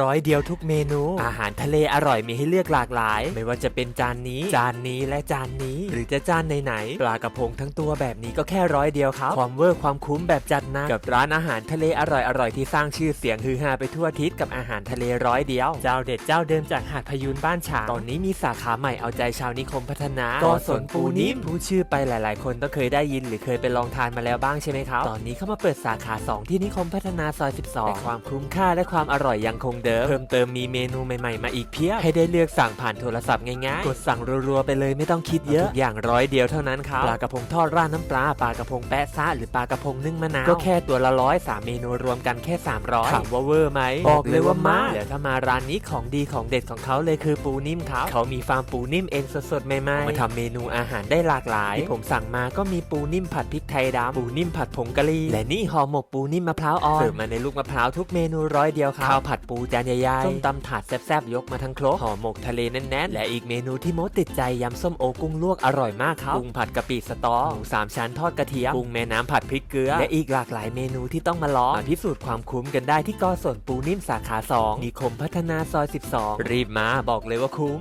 ร้อยเดียวทุกเมนู อาหารทะเลอร่อยมีให้เลือกหลากหลาย ไม่ว่าจะเป็นจานนี้ จานนี้และจานนี้ หรือจะจานไหนๆปลากระพงทั้งตัวแบบนี้ก็แค่ร้อยเดียวครับความเวอร์ความคุ้มแบบจัดหนะกับร้านอาหารทะเลอร่อยๆที่สร้างชื่อเสียงฮือฮาไปทั่วทิศกับอาหารทะเลร้อยเดียว เจ้าเด็ดเจ้าเดิมจากหาดพยูนบ้านฉางตอนนี้มีสาขาใหม่เอาใจชาวนิคมพัฒนาก็สนปูนิ่มพูดชื่อไปหลาย ๆ คนต้องเคยได้ยินหรือเคยไปลองทานมาแล้วบ้างใช่ไหมครับตอนนี้เข้ามาเปิดสาขา 2 ที่นิคมพัฒนาซอย 12แต่ความคุ้มค่าและความอร่อยยังคงเดิม เพิ่มเติมมีเมนูใหม่ๆมาอีกเพียบให้ได้เลือกสั่งผ่านโทรศัพท์ง่ายๆ กดสั่งรัวๆไปเลยไม่ต้องคิดเยอะทุกอย่างร้อยเดียวเท่านั้นครับปลากระพงทอดราดน้ำปลาปลากระพงแปะซะหรือปลากระพงนึ่งมะนาวก็แค่ตัวละร้อยสามเมนูรวมกันแค่ 300ถามว่าเวอร์ไหมบอกเลยว่ามาเดี๋ยวถ้ามาร้านนี้ของดีของเด็ดของเขาเลยคือปูนิ่มครับเขามีฟาร์มปูนิ่มเองสดๆใหม่ๆเอามาทำเมนูอาหารได้หลากหลายที่ผมสั่งมาก็มีปูนิ่มผัดพริกไทยดำปูนิ่มผัดผงกะหรี่และนี่ห่อหมกปูนิ่มมะพร้าวอ่อนเสิร์ฟมาในลูกมะพร้าวทุกเมนูร้อยเดียวครับข้าวผัดปูจานใหญ่ๆส้มตำถาดแซ่บๆยกมาทั้งครกห่อหมกทะเลแน่นๆ และอีกเมนูที่มดติดใจยำส้มโอกุ้งลวกอร่อยมากครับกุ้งผัดกะปิสตอหมูสามชั้นทอดกระเทียมกุ้งแม่น้ำผัดพริกเกลือและอีกหลากหลายเมนูที่ต้องมาลองมาพิสูจน์ความคุ้มกันได้ที่กอส่วนปูนิ่มสาขา 2 นิคมพัฒนาซอย 12 รีบมาบอกเลยว่าคุ้ม